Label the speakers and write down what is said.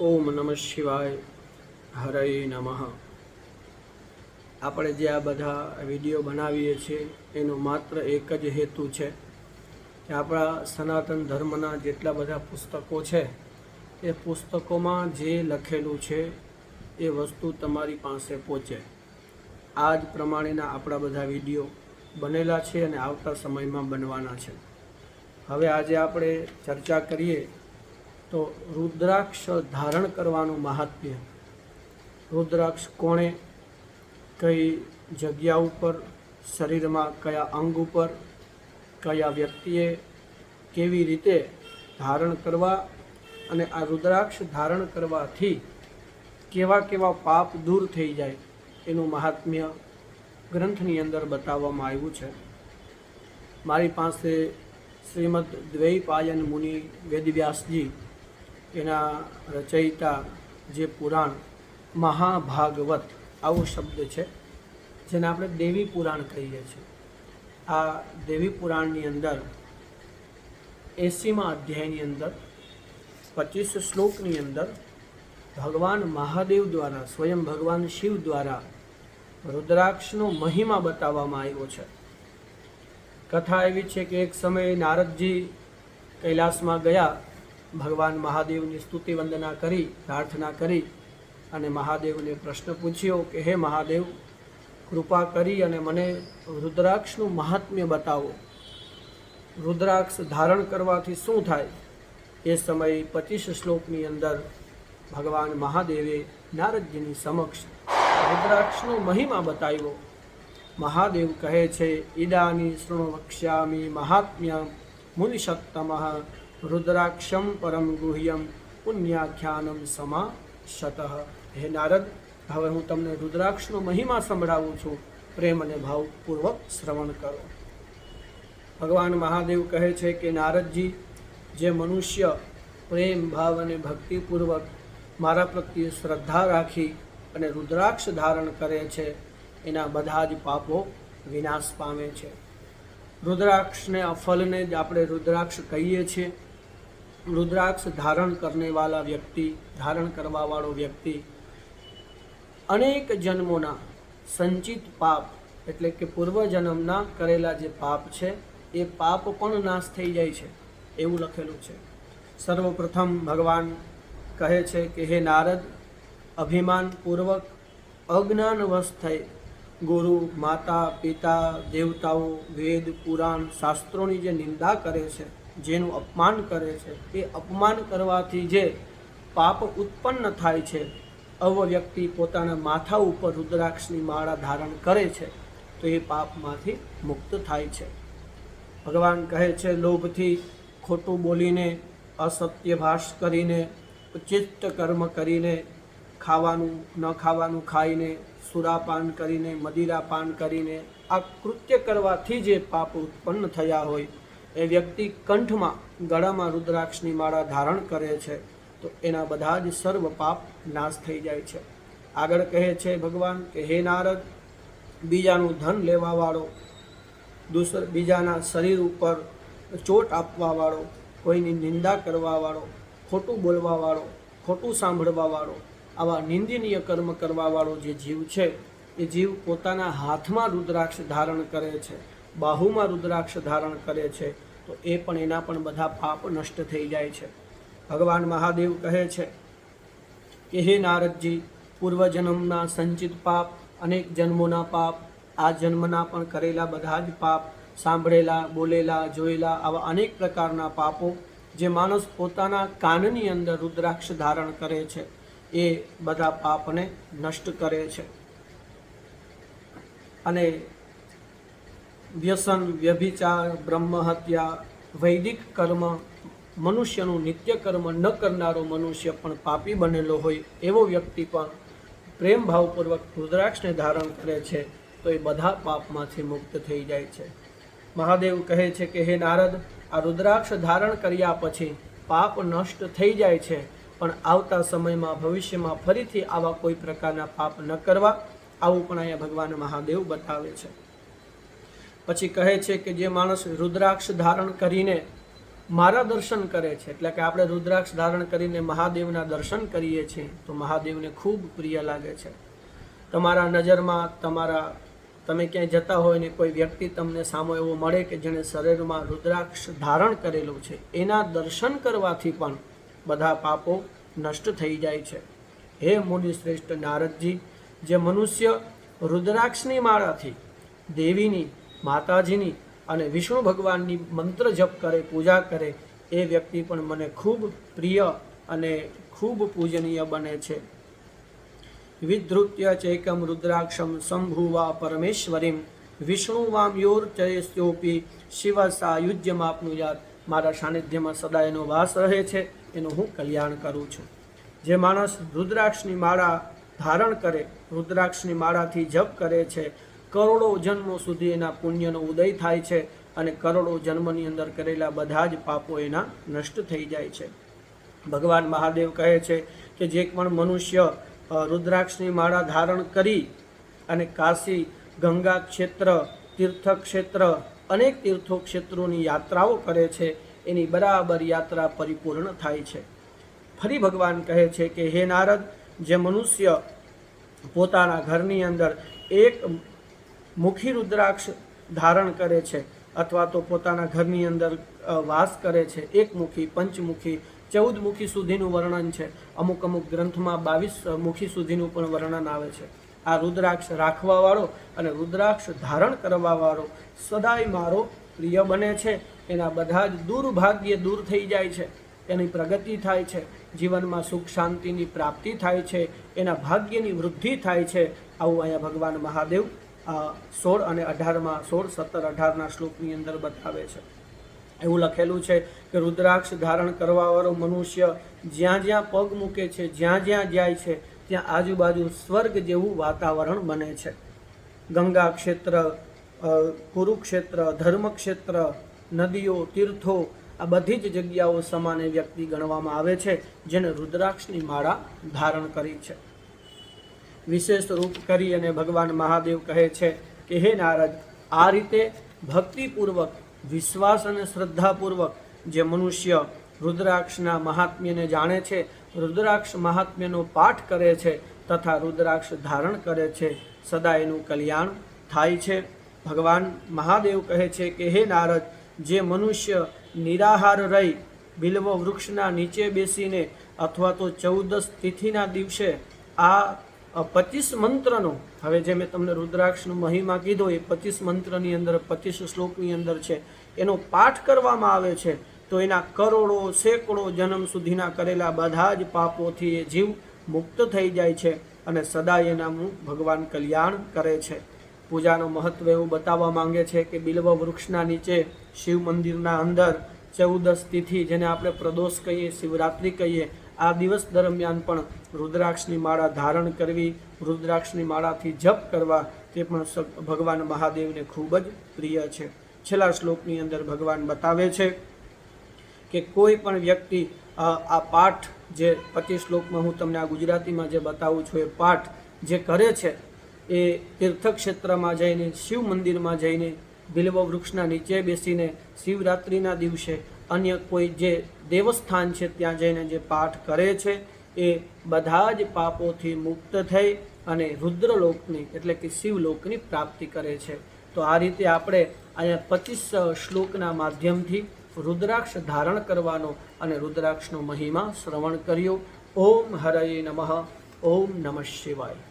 Speaker 1: ઓમ નમઃ શિવાય, હરય નમઃ. આપણે જે આ બધા વીડિયો બનાવીએ છીએ, એનો માત્ર એક જ હેતુ છે કે આપણા સનાતન ધર્મના જેટલા બધા પુસ્તકો છે, એ પુસ્તકોમાં જે લખેલું છે, એ વસ્તુ તમારી પાસે પહોંચે. આ જ પ્રમાણેના આપણા બધા વીડિયો બનેલા છે અને આવતા સમયમાં બનવાના છે. હવે આજે આપણે ચર્ચા કરીએ તો રુદ્રાક્ષ ધારણ કરવાનું મહાત્મ્ય. રુદ્રાક્ષ કોણે કઈ જગ્યા ઉપર, શરીરમાં કયા અંગ ઉપર, કયા વ્યક્તિએ કેવી રીતે ધારણ કરવા અને આ રુદ્રાક્ષ ધારણ કરવાથી કેવા કેવા પાપ દૂર થઈ જાય એનું મહાત્મ્ય ગ્રંથની અંદર બતાવવામાં આવ્યું છે. મારી પાસે શ્રીમદ દ્વૈપાયન મુનિ વેદવ્યાસજી એના રચયિતા જે પુરાણ મહાભાગવત, આવો શબ્દ છે, જેને આપણે દેવી પુરાણ કહીએ છીએ. આ દેવી પુરાણની અંદર એસીમાં અધ્યાયની અંદર, પચીસ શ્લોકની અંદર ભગવાન મહાદેવ દ્વારા, સ્વયં ભગવાન શિવ દ્વારા રુદ્રાક્ષનો મહિમા બતાવવામાં આવ્યો છે. કથા એવી છે કે એક સમયે નારદજી કૈલાસમાં ગયા ભગવાન મહાદેવની સ્તુતિ વંદના કરી, પ્રાર્થના કરી અને મહાદેવને પ્રશ્ન પૂછ્યો કે, હે મહાદેવ, કૃપા કરી અને મને રુદ્રાક્ષનું મહાત્મ્ય બતાવો. રુદ્રાક્ષ ધારણ કરવાથી શું થાય? એ સમયે પચીસ શ્લોકની અંદર ભગવાન મહાદેવે નારદજીની સમક્ષ રુદ્રાક્ષનો મહિમા બતાવ્યો. મહાદેવ કહે છે ઈદાની શૃણવક્ષ્યામી મહાત્મ્ય મુનિષત્તમ રુદ્રાક્ષમ પરમ ગુહ્યમ પુણ્યાખ્યાનમ સમા શત હે નારદ હવે હું તમને રુદ્રાક્ષનો મહિમા સંભળાવું છું. પ્રેમ અને ભાવપૂર્વક શ્રવણ કરો. ભગવાન મહાદેવ કહે છે કે, નારદજી, જે મનુષ્ય પ્રેમ, ભાવ અને ભક્તિપૂર્વક મારા પ્રત્યે શ્રદ્ધા રાખી અને રુદ્રાક્ષ ધારણ કરે છે, એના બધા જ પાપો વિનાશ પામે છે. રુદ્રાક્ષને, આ ફલને જ આપણે રુદ્રાક્ષ કહીએ છીએ. રુદ્રાક્ષ ધારણ કરનેવાલા વ્યક્તિ, ધારણ કરવાવાળો વ્યક્તિ, અનેક જન્મોના સંચિત પાપ, એટલે કે પૂર્વજન્મના કરેલા જે પાપ છે, એ પાપ પણ નાશ થઈ જાય છે, એવું લખેલું છે. સર્વપ્રથમ ભગવાન કહે છે કે, હે નારદ, અભિમાનપૂર્વક અજ્ઞાનવશ થઈ ગુરુ, માતા, પિતા, દેવતાઓ, વેદ, પુરાણ, શાસ્ત્રોની જે નિંદા કરે છે જેનું અપમાન કરે છે, એ અપમાન કરવાથી જે પાપ ઉત્પન્ન થાય છે અવ વ્યક્તિ પોતાના માથા ઉપર રુદ્રાક્ષની માળા ધારણ કરે છે, તો એ પાપમાંથી મુક્ત થાય છે. ભગવાન કહે છે, લોભથી ખોટું બોલીને, અસત્ય ભાષ કરીને ઉચિત કર્મ કરીને, ખાવાનું, ન ખાવાનું ખાઈને, સુરાપાન કરીને, મદિરાપાન કરીને, આ કૃત્ય કરવાથી જે પાપ ઉત્પન્ન થયા હોય એ વ્યક્તિ કંઠમાં ગળામાં રુદ્રાક્ષની માળા ધારણ કરે છે, તો એના બધા જ સર્વ પાપ નાશ થઈ જાય છે. આગળ કહે છે ભગવાન કે, હે નારદ, બીજાનું ધન લેવાવાળો, દૂસર, બીજાના શરીર ઉપર ચોટ આપવાવાળો, કોઈની નિંદા કરવાવાળો, ખોટું બોલવાવાળો, ખોટું સાંભળવાવાળો, આવા નિંદનીય કર્મ કરવાવાળો જે જીવ છે, એ જીવ પોતાના હાથમાં રુદ્રાક્ષ ધારણ કરે છે. બાહુમાં રુદ્રાક્ષ ધારણ કરે છે, તો એ પણ એના પણ બધા પાપ નષ્ટ થઈ જાય છે. ભગવાન મહાદેવ કહે છે કે, હે નારદજી, પૂર્વજન્મના સંચિત પાપ, અનેક જન્મોના પાપ, આ જન્મના પણ કરેલા બધા જ પાપ, સાંભળેલા, બોલેલા, જોયેલા, આવા અનેક પ્રકારના પાપો જે માણસ પોતાના કાનની અંદર રુદ્રાક્ષ ધારણ કરે છે, એ બધા પાપને નષ્ટ કરે છે. અને વ્યસન, વ્યભિચાર, બ્રહ્મ હત્યા, વૈદિક કર્મ, મનુષ્યનું નિત્ય કર્મ ન કરનારો મનુષ્ય પણ પાપી બનેલો હોય એવો વ્યક્તિ પણ પ્રેમ ભાવપૂર્વક રુદ્રાક્ષને ધારણ કરે છે, તો એ બધા પાપમાંથી મુક્ત થઈ જાય છે. મહાદેવ કહે છે કે, હે નારદ, આ રુદ્રાક્ષ ધારણ કર્યા પછી પાપ નષ્ટ થઈ જાય છે, પણ આવતા સમયમાં ભવિષ્યમાં ફરીથી આવા કોઈ પ્રકારના પાપ ન કરવા. આવું પણ અહીંયા ભગવાન મહાદેવ બતાવે છે. પછી કહે છે કે જે માણસ રુદ્રાક્ષ ધારણ કરીને મારા દર્શન કરે છે, એટલે કે આપણે રુદ્રાક્ષ ધારણ કરીને મહાદેવના દર્શન કરીએ છીએ, તો મહાદેવને ખૂબ પ્રિય લાગે છે. તમારા નજરમાં તમારા, તમે ક્યાંય જતા હોય ને કોઈ વ્યક્તિ તમને સામો એવો મળે કે જેણે શરીરમાં રુદ્રાક્ષ ધારણ કરેલું છે, એના દર્શન કરવાથી પણ બધા પાપો નષ્ટ થઈ જાય છે. હે મુનિ શ્રેષ્ઠ નારદજી, જે મનુષ્ય રુદ્રાક્ષની માળાથી દેવીની માતાજીની અને વિષ્ણુ ભગવાનની મંત્ર જપ કરે, પૂજા કરે, એ વ્યક્તિ પણ મને ખૂબ પ્રિય અને ખૂબ પૂજનીય બને છે. વિધૃત્ય ચૈકમ રુદ્રાક્ષમ શંભુવા પરમેશ્વરીમ વિષ્ણુ વામ્યોર્ચયસ્યોપી શિવ યાદ મારા સાનિધ્યમાં સદા એનો વાસ રહે છે, એનું હું કલ્યાણ કરું છું. જે માણસ રુદ્રાક્ષની માળા ધારણ કરે, રુદ્રાક્ષની માળાથી જપ કરે છે કરોડો જન્મો સુધી એના પુણ્યનો ઉદય થાય છે અને કરોડો જન્મની અંદર કરેલા બધા જ પાપો એના નષ્ટ થઈ જાય છે. ભગવાન મહાદેવ કહે છે કે જે પણ મનુષ્ય રુદ્રાક્ષની માળા ધારણ કરી અને કાશી, ગંગા ક્ષેત્ર, તીર્થક્ષેત્ર, અનેક તીર્થો ક્ષેત્રોની યાત્રાઓ કરે છે, એની બરાબર યાત્રા પરિપૂર્ણ થાય છે. ફરી ભગવાન કહે છે કે, હે નારદ, જે મનુષ્ય પોતાના ઘરની અંદર એક મુખી રુદ્રાક્ષ ધારણ કરે છે અથવા તો પોતાના ઘરની અંદર વાસ કરે છે. એકમુખી પંચમુખી, ચૌદ મુખી સુધીનું વર્ણન છે. અમુક અમુક ગ્રંથમાં બાવીસ મુખી સુધીનું પણ વર્ણન આવે છે. આ રુદ્રાક્ષ રાખવાવાળો અને રુદ્રાક્ષ ધારણ કરવાવાળો સદાય મારો પ્રિય બને છે. એના બધા જ દુર્ભાગ્ય દૂર થઈ જાય છે. એની પ્રગતિ થાય છે. જીવનમાં સુખ શાંતિની પ્રાપ્તિ થાય છે. એના ભાગ્યની વૃદ્ધિ થાય છે. આવું અહીંયા ભગવાન મહાદેવ સોળ અને અઢારમાં, સોળ, સત્તર, અઢારના શ્લોકની અંદર બતાવે છે. એવું લખેલું છે કે રુદ્રાક્ષ ધારણ કરવાવાળો મનુષ્ય જ્યાં જ્યાં પગ મૂકે છે, જ્યાં જ્યાં જાય છે, ત્યાં આજુબાજુ સ્વર્ગ જેવું વાતાવરણ બને છે. ગંગા ક્ષેત્ર કુરુક્ષેત્ર, ધર્મક્ષેત્ર, નદીઓ, તીર્થો, આ બધી જ જગ્યાઓ સમાન વ્યક્તિ ગણવામાં આવે છે જેને રુદ્રાક્ષની માળા ધારણ કરી છે. વિશેષ રૂપ કરી અને ભગવાન મહાદેવ કહે છે કે, હે નારદ, આ રીતે ભક્તિપૂર્વક, વિશ્વાસ અને શ્રદ્ધાપૂર્વક જે મનુષ્ય રુદ્રાક્ષના મહાત્મ્યને જાણે છે, રુદ્રાક્ષ મહાત્મ્યનો પાઠ કરે છે તથા રુદ્રાક્ષ ધારણ કરે છે, સદા એનું કલ્યાણ થાય છે. ભગવાન મહાદેવ કહે છે કે, હે નારદ, જે મનુષ્ય નિરાહાર રહી, બિલ્વ વૃક્ષના નીચે બેસીને અથવા તો ચૌદસ તિથિના દિવસે આ પચીસ મંત્રનો, હવે જે મેં તમને રુદ્રાક્ષનો મહિમા કીધો, એ પચીસ મંત્રની અંદર, પચીસ શ્લોકની અંદર છે, એનો પાઠ કરવામાં આવે છે, તો એના કરોડો, સેંકડો જન્મ સુધીના કરેલા બધા જ પાપોથી એ જીવ મુક્ત થઈ જાય છે અને સદાય એનાનું ભગવાન કલ્યાણ કરે છે. પૂજાનું મહત્વ એવું બતાવવા માંગે છે કે બિલ્વ વૃક્ષના નીચે, શિવ મંદિરના અંદર ચૌદસ તિથિ, જેને આપણે પ્રદોષ કહીએ, શિવરાત્રિ કહીએ, આ દિવસ દરમિયાન પણ રુદ્રાક્ષની માળા ધારણ કરવી, રુદ્રાક્ષની માળાથી જપ કરવા, તે પણ ભગવાન મહાદેવને ખૂબ જ પ્રિય છે. છેલ્લા શ્લોકની અંદર ભગવાન બતાવે છે કે કોઈ પણ વ્યક્તિ આ પાઠ જે પચીસ શ્લોકમાં હું તમને આ ગુજરાતીમાં જે બતાવું છું, એ પાઠ જે કરે છે, એ તીર્થક્ષેત્રમાં જઈને, શિવ મંદિરમાં જઈને બિલ્વ વૃક્ષના નીચે બેસીને શિવરાત્રિના દિવસે અન્ય કોઈ જે દેવસ્થાન છે ત્યાં જઈને જે પાઠ કરે છે, એ બધા જ પાપોથી મુક્ત થઈ અને રુદ્રલોકની એટલે કે શિવલોકની પ્રાપ્તિ કરે છે. તો આ રીતે આપણે અહીંયા પચીસ શ્લોકના માધ્યમથી રુદ્રાક્ષ ધારણ કરવાનો અને રુદ્રાક્ષનો મહિમા શ્રવણ કર્યો. ઓમ હરય નમઃ, ઓમ નમઃ શિવાય.